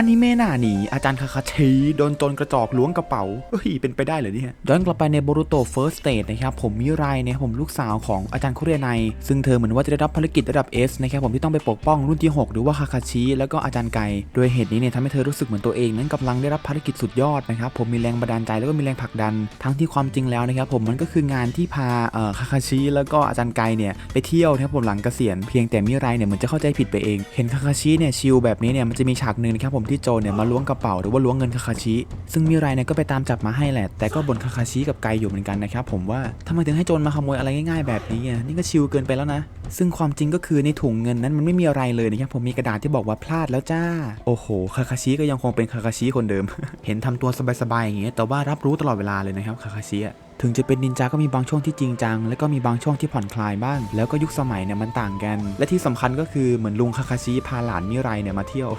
อันนี้เมหน่าหนีอาจารย์คาคาชิโดนจรกระจอกล้วงกระเป๋าเฮ้ยเป็นไปได้เหรอเนี่ยย้อนกลับไปในโบรุโตเฟิร์สสเตจนะครับผมมิไรเนี่ยผมลูกสาวของอาจารย์คุเรไนซึ่งเธอเหมือนว่าจะได้รับภารกิจระดับ S นะครับผมที่ต้องไปปกป้องรุ่นที่ 6 หรือว่าคาคาชิแล้วก็อาจารย์ไกโดยเหตุนี้เนี่ยทำให้เธอรู้สึกเหมือนตัวเองนั้นกำลังได้รับภารกิจสุดยอดนะครับผมมีแรงบันดาลใจแล้วก็มีแรงผลักดัน ทั้งที่ความจริงแล้วนะครับผมมันก็คืองานที่พาเอ่อคาคาชิแล้วก็อาจารย์ไกเนี่ยไปเที่ยวนะครับผมหลังเกษียณเพียงแต่มิไรเนี่ยเหมือนจะเข้าใจผิดไปเอง เห็นคาคาชิเนี่ยชิลแบบนี้เนี่ยมันจะมีฉากหนึ่งนะครับผมที่โจรเนี่ยมาล้วงกระเป๋าหรือว่าล้วงเงินคาคาชิ ซึ่งมิไรเนี่ยก็ไปตามจับมาให้แหละ แต่ก็บ่นคาคาชิกับไกอยู่เหมือนกันนะครับผมว่าทำไมถึงให้โจรมาขโมยอะไรง่ายๆแบบนี้อะนี่ก็ชิลเกินไปแล้วนะ ซึ่งความจริงก็คือในถุงเงินนั้นมันไม่มีอะไรเลยนะครับผมมีกระดาษที่บอกว่าพลาดแล้วจ้า โอ้โหคาคาชิก็ยังคงเป็นคาคาชิคนเดิม เห็นทำตัวสบายๆอย่างเงี้ยแต่ว่ารับรู้ตลอดเวลาเลยนะครับคาคาชิอะถึงจะเป็นนินจาก็มีบางช่วงที่จริงจัง แล้วก็มีบางช่วงที่ผ่อนคลายบ้าง แล้วก็ยุคสมัยเนี่ยมันต่างกัน และที่สำคัญก็คือเหมือนลุงคาคาชิพาหลานมิไรเนี่ยมาเที่ยว